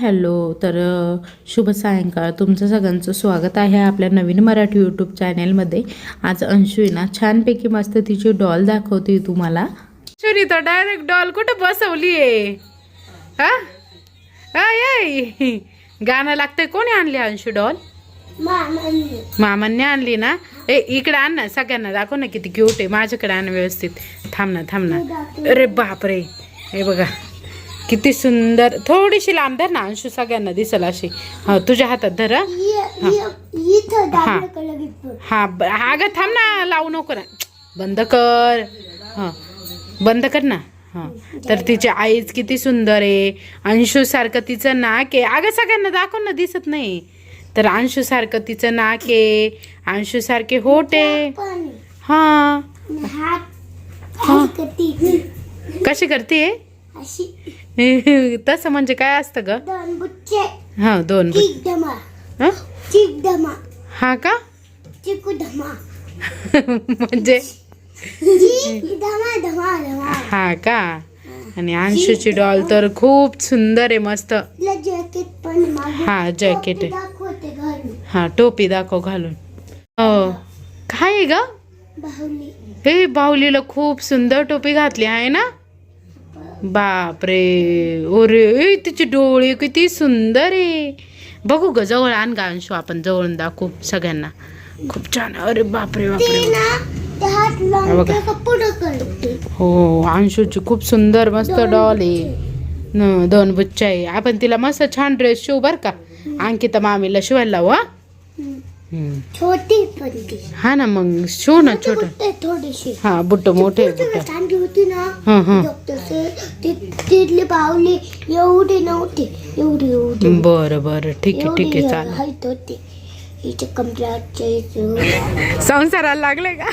Hello तर शुभ सायंकाळ. तुमचं सगळ्यांचं स्वागत आहे आपल्या नवीन मराठी यूट्यूब चॅनेलमध्ये आज अंशुईना आहे ना छानपैकी मस्त तिची डॉल दाखवते तुम्हाला. अंशुनी तर डायरेक्ट डॉल कुठं बसवली आहे गाणं लागतंय कोणी आणली अंशू डॉल मामांनी आणली. ना? ए इकडे आण ना सगळ्यांना दाखव ना किती क्यूट आहे. माझ्याकडे आण व्यवस्थित. थांब ना थांब ना. अरे बापरे. हे बघा. किती सुंदर थोडीशी लांब धर ना अंशू सगळ्यांना दिसल अशी. हा तुझ्या हातात धर हं. हा. हा. ब- हा ग थांब ना लावू नको ना. बंद कर. हा. बंद कर ना. हा. तर तिची आईच किती सुंदर आहे. अंशू सारखं तिचं नाक आहे. अगं सगळ्यांना दाखव ना दिसत नाही. तर अंशू सारखं तिचं नाक आहे. अंशू सारखे होट आहे. हा. कशी करते? तसं म्हणजे काय असतं ग? हा दोन हं? हा का? म्हणजे? हा का? आणि अंशूची डॉल तर खूप सुंदर आहे मस्त. जॅकेट पण मागे हा जॅकेट आहे. दाखवते घालून. हा टोपी दाखव घालून. हो काय आहे ग? बाहुली. हे बाहुलीला खूप सुंदर टोपी घातली आहे ना? बापरे. ओरे तिचे डोळे किती सुंदर आहे. बघू ग जवळ आण गा अंशू आपण जवळून दाखवू सगळ्यांना. खूप छान अरे बापरे बापरे. हा बघा. हो अंशूची खूप सुंदर मस्त डॉल आहे. न दोन बुच्च्या आहे. आपण तिला मस्त छान ड्रेस शिवू बर का. अंकिता मामीला शिवायला लावू हा. छोटी ती हा ना मग शिव ना छोट थोडीशी हा बुट्ट मोठे होती ना. हं हं. तिथली बाहुली एवढी नव्हती. एवढी एवढी. बरं बरं. ठीक आहे ठीक आहे चालेल. होती. इथे संसाराला लागले का?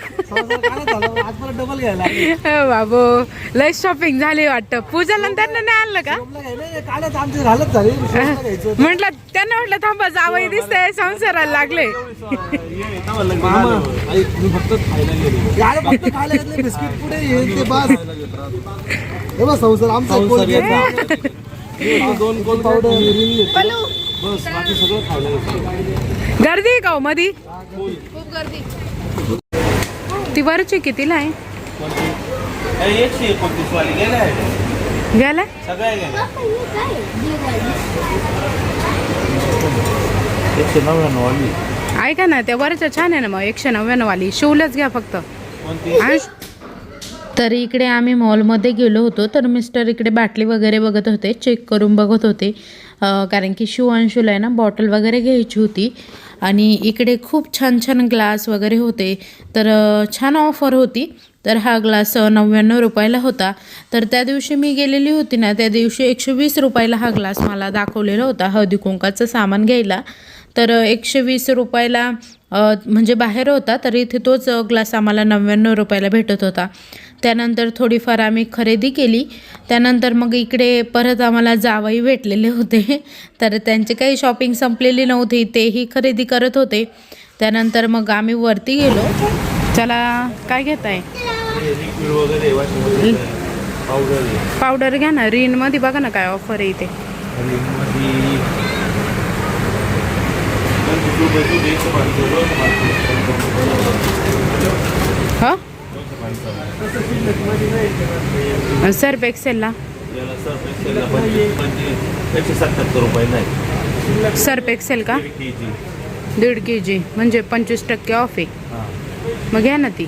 डबल घ्यायला हो बाबू. लय शॉपिंग झाली वाटतं. पूजाला त्यांना नाही आणलं का? आमची घालत झाली म्हटलं त्यांना म्हटलं थांबा जावई दिसतंय संसाराला लागले मामा आई तुम्ही फक्त खायला गेले यार फक्त खायला घेतले बिस्किट पुढे ते बस बस संसार आमचा दोन कोण पावडर बस बाकी सगळं खायला घेतलं गर्दी आहे का हो मधी? खूप गर्दी. ती वरची कितीला आहे? एकशे एकोणतीस वाली गेल्या गेला सगळ्या गेल्या. एकशे नव्याण्णव वाली. ऐका ना त्या वरच्या छान आहे ना मग एकशे नव्याण्णव वाली. शिवलंच घ्या फक्त. कोणती? तर इकडे आम्ही मॉलमध्ये गेलो होतो तर मिस्टर इकडे बाटली वगैरे बघत होते चेक करून बघत होते. कारण की शिव अंशूला आहे ना बॉटल वगैरे घ्यायची होती. आणि इकडे खूप छान छान ग्लास वगैरे होते. तर छान ऑफर होती. तर हा ग्लास नव्याण्णव रुपयाला होता. तर त्या दिवशी मी गेलेली होती ना त्या दिवशी एकशे वीस रुपयाला हा ग्लास मला दाखवलेला होता हळदी कुंकाचं सामान घ्यायला. तर एकशे वीस रुपयाला म्हणजे बाहेर होता तर इथे तोच ग्लास आम्हाला नव्याण्णव रुपयाला भेटत होता. त्यानंतर थोडीफार आम्ही खरेदी केली. त्यानंतर मग इकडे परत आम्हाला जावई भेटलेले होते. तर त्यांची काही शॉपिंग संपलेली नव्हती तेही खरेदी करत होते. त्यानंतर मग आम्ही वरती गेलो. चला काय घेत आहे पावडर घ्या ना रिनमध्ये बघा ना काय ऑफर आहे इथे. हां? पंचावन्न. सर्फ एक्सेलला सर्फ एक्सेलला एकशे सत्याहत्तर रुपये नाही सर्फ एक्सेल का? दीड के जी म्हणजे पंचवीस टक्के ऑफ आहे. मग घ्या ना ती.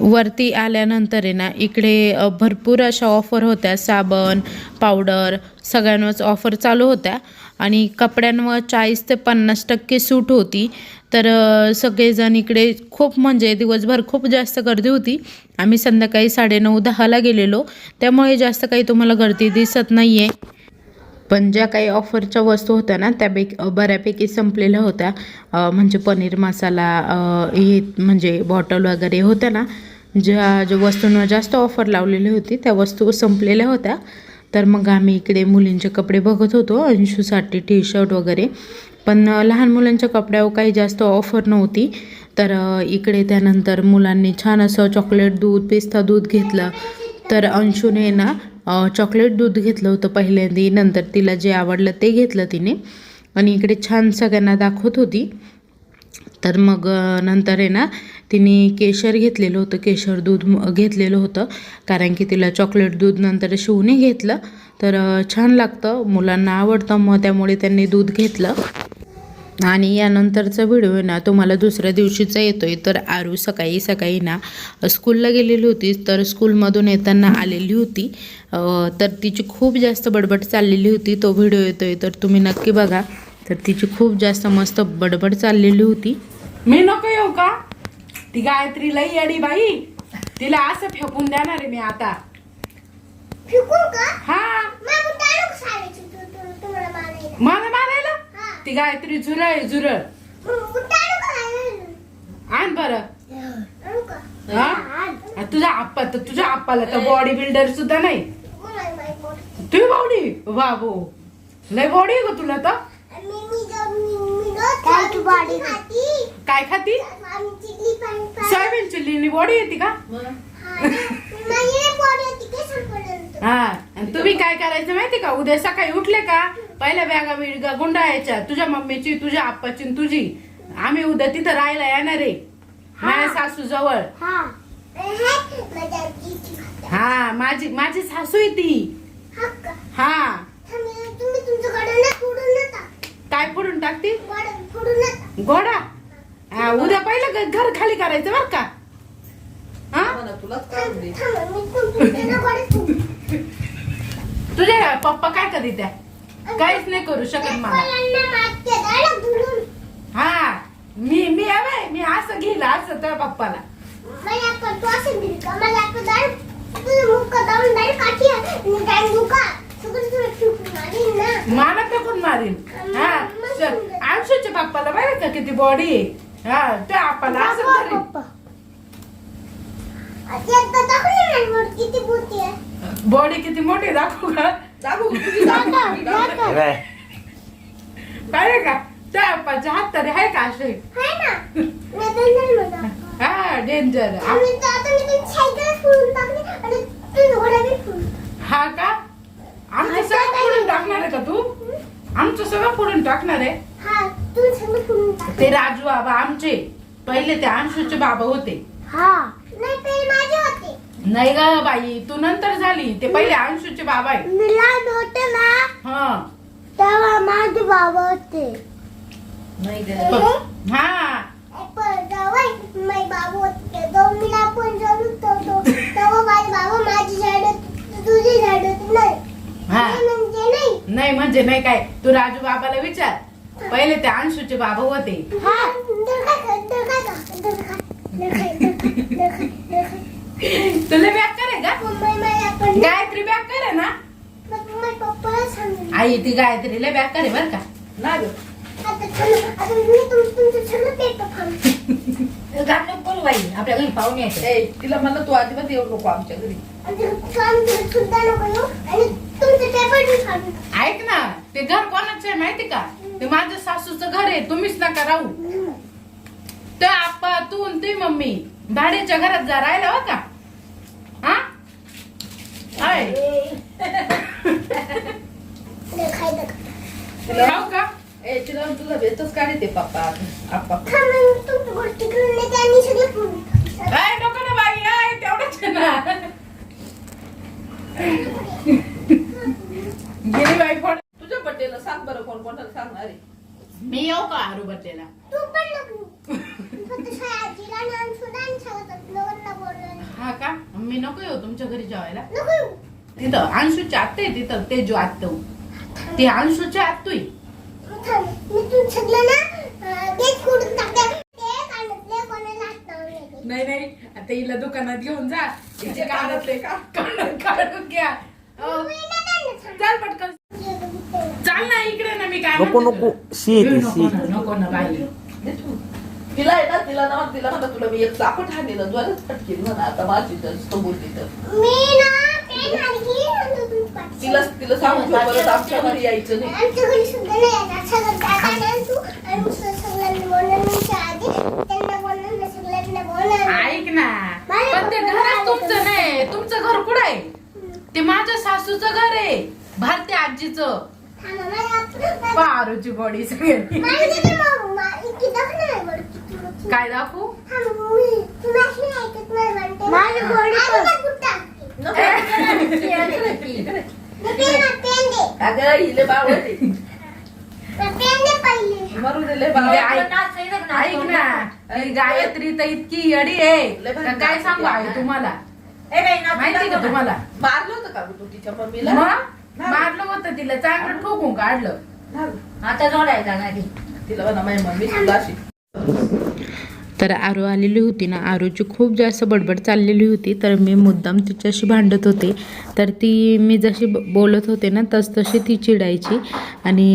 वरती आल्यानंतर आहे ना इकडे भरपूर अशा ऑफर होत्या. साबण पावडर सगळ्यांवरच ऑफर चालू होत्या. आणि कपड्यांवर चाळीस ते पन्नास टक्के सूट होती. तर सगळेजण इकडे खूप म्हणजे दिवसभर खूप जास्त गर्दी होती. आम्ही संध्याकाळी साडेनऊ दहाला गेलेलो. त्यामुळे जास्त काही तुम्हाला गर्दी दिसत नाही आहे पण ज्या काही ऑफरच्या वस्तू होत्या ना त्या बऱ्यापैकी संपलेल्या होत्या. म्हणजे पनीर मसाला हे म्हणजे बॉटल वगैरे होत्या ना ज्या ज्या वस्तूंवर जास्त ऑफर लावलेली होती त्या वस्तू संपलेल्या होत्या. तर मग आम्ही इकडे मुलींचे कपडे बघत होतो अंशूसाठी टी शर्ट वगैरे. पण लहान मुलांच्या कपड्यावर काही जास्त ऑफर नव्हती. तर इकडे त्यानंतर मुलांनी छान असं चॉकलेट दूध पिस्ता दूध घेतलं. तर अंशूने ना चॉकलेट दूध घेतलं होतं पहिल्यांदा. नंतर तिला जे आवडलं ते घेतलं तिने. आणि इकडे छान सगळ्यांना दाखवत होती. तर मग नंतर आहे ना तिने केशर घेतलेलं होतं केशर दूध घेतलेलं होतं. कारण की तिला चॉकलेट दूध नंतर शिवने घेतलं. तर छान लागतं. मुलांना आवडतं. मग त्यामुळे त्यांनी दूध घेतलं. आणि यानंतरचा व्हिडिओ आहे ना तुम्हाला दुसऱ्या दिवशीचा येतो आहे तर आरू सकाळी सकाळी ना स्कूलला गेलेली होती. तर स्कूलमधून येताना आलेली होती. तर तिची खूप जास्त बडबड चाललेली होती. तो व्हिडिओ येतो आहे तर तुम्ही नक्की बघा. तर तिची खूप जास्त मस्त बडबड चाललेली होती. मी नको येऊ का? ती गायत्री लई येडी बाई. तिला असं फेकून देणार आहे मी आता. फिकून का? हा. तू तू तुम्हाला मारायला. मला मारायला? हा. ती गायत्री झुरळ आहे झुरळ. मग कुठे आणू बरं. आणू का? हा? आण. आ, तुझ्या आप्पा तर तुझ्या आप्पाला तर बॉडी बिल्डर सुद्धा नाही. मला माहीत नाही. तुझी बॉडी बाबो लय बॉडी ग तुला तर. मी मी जाऊन मी मी रोज काय तू बाडी खाती. काय खाती? चिल्ली सोयाबीन चिल्लीनी बॉडी येते का? हा हा आणि तुम्ही काय करायचं माहिती का? उद्या सकाळी उठले का? पहिल्या बॅगा बिगा गुंडाळायच्या तुझ्या मम्मीची तुझ्या आप्पाची तुझी. आम्ही उद्या तिथं राहायला येणार आहे. माझ्या सासू जवळ. हा. माझी माझी सासू आहे ती. हा? हा. गाडं काय फोडून टाकती? गाडं गोडा हा, उद्या पहिलं घर खाली करायचं बर का. हा? तुझे पप्पा काय कधी त्या काहीच नाही करू शकत मला. हा मी मी हवंय मी असं घेईल असं त्या पप्पाला. मला फेकून मारीन हा आयुष्याच्या बाप्पाला माहिती का किती बॉडी हा आप्पाला असं. बॉडी किती मोठी दाखवू का? दाखवू दाखव, दाखव. काय आहे का? त्या हात तरी आहे का असे. हा डेंजर. हा का? आमचं सगळं फोडून टाकणार आहे का तू? आमचं सगळं फोडून टाकणार आहे. हा, तू राजू बाबा आमचे. पहिले ते अंशूचे बाबा होते. हा. नाही, पहिले माझे होते. नाही ग बाई तू नंतर झाली. ते पहिले अंशूचे बाबा आहे मी लहान होते ना हा. तेव्हा माझे बाबा होते. हा? पण जेव्हा माझे बाबा होते. मी आपण जाऊन होतो तेव्हा माझे बाबा माझी झाड होती. तुझी झाड होती नाही. हा म्हणजे नाही. नाही म्हणजे नाही काय. तू राजू बाबाला विचार. पहिले ते अंशूचे बाबा होते. हा. तुला बॅग करे का? गायत्री बॅग करे ना? आई ती गायत्रीला बॅग करे बर का? ना ग. आता चला, आता मी तुम- तुमचं सगळं पेपर फाडतो. बोल बाई. आपल्या घरी पाहुणे आहेत तिला म्हणलं तू अजिबात येऊ नको आमच्या घरी. ऐक ना ते घर कोणाचं आहे माहिती का? ते माझ्या सासूचं घर आहे तुम्हीच नका राहू. तर आप्पा तू आणि ती मम्मी भाड्याच्या घरात जा राहिला हो? का हा. खाऊ का? ए तिला तुला भेटच काढते पप्पा. आप्पा थांब, मी तुमचं गोष्टी करून नाही त्यांनी सगळं फोडून टाकलं. काय नको ना बाई आहे तेवढंच आहे ना गेली बाई फोड तुझ्या बड्डेला सांग बरं कोण आहे मी येऊ का हरू बड्डेला तू पण नको. फक्त आजीला आणि बोलवलं. हा का मी नको येऊ तुमच्या घरी जेवायला नको येऊ. तिथं अंशूची आत्ते आहे तिथं ते जो आत्तो ती अंशूची आत्तोय थांब, मी तू सगळं ना अं, तेच फोडून टाकते. ते कानातले कोणाला हात लावू नये. नाही नाही आता हिला दुकानात घेऊन जा तिचे कानातले का काढून काढून घ्या अहो, मी नाही त्यांना सांगणार. चल पटकन ये बघितलं. चाल ना इकडे ना मी काय नको. नको शी ए, ती नको शी ना, नको ना बाई दे तू. तिला आहे ना तिला ना तिला म्हणा तुला मी एक चाकट हाणलेलं ज्वालाच म्हणा आता माझी तर बोलली मी ना पेन. तिला तिला सांगून ठेव परत आमच्या घरी यायचं नाही आमच्या घरी सुद्धा नाही येणार. सगळं टाका ना तू आणि मग सगळ्यांना बोलणार मी आधी त्यांना बोलणार मी सगळ्यांना बोलणार ऐक ना पण ते घरच तुमचं नाही तुमचं घर कुठं आहे ते माझ्या सासूचं घर आहे भारती आजीचं हा, पारूची सगळी. थोडं. काय दाखवू. अगं हिले बावळते. मरू ऐक ना ही गायत्री तर इतकी यडी आहे. का काय सांगू आहे तुम्हाला? माहिती का तुम्हाला? मारलं होतं का तू तिच्या मम्मीला? मारलं होतं तिला चांगलं ठोकून काढलं. आता जोडायचा नाही तिला म्हणा माझी मम्मी सुद्धा अशी. तर आरू आलेली होती ना आरूची खूप जास्त बडबड चाललेली होती तर मी मुद्दाम तिच्याशी भांडत होते. तर ती मी जशी ब- बोलत होते ना तस तशी ती चिडायची आणि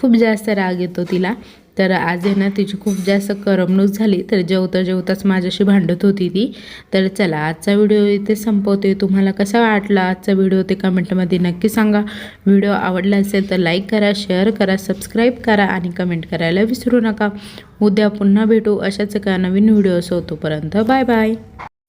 खूप जास्त राग येतो तिला. तर आज आहे ना तिची खूप जास्त करमणूक झाली. तर जेवता जेवताच माझ्याशी भांडत होती ती. तर चला आजचा व्हिडिओ इथे संपवते. तुम्हाला कसा वाटला आजचा व्हिडिओ ते कमेंटमध्ये नक्की सांगा. व्हिडिओ आवडला असेल तर लाईक करा शेअर करा सबस्क्राईब करा आणि कमेंट करायला विसरू नका. उद्या पुन्हा भेटू अशाच एका नवीन व्हिडिओ असो तोपर्यंत बाय बाय.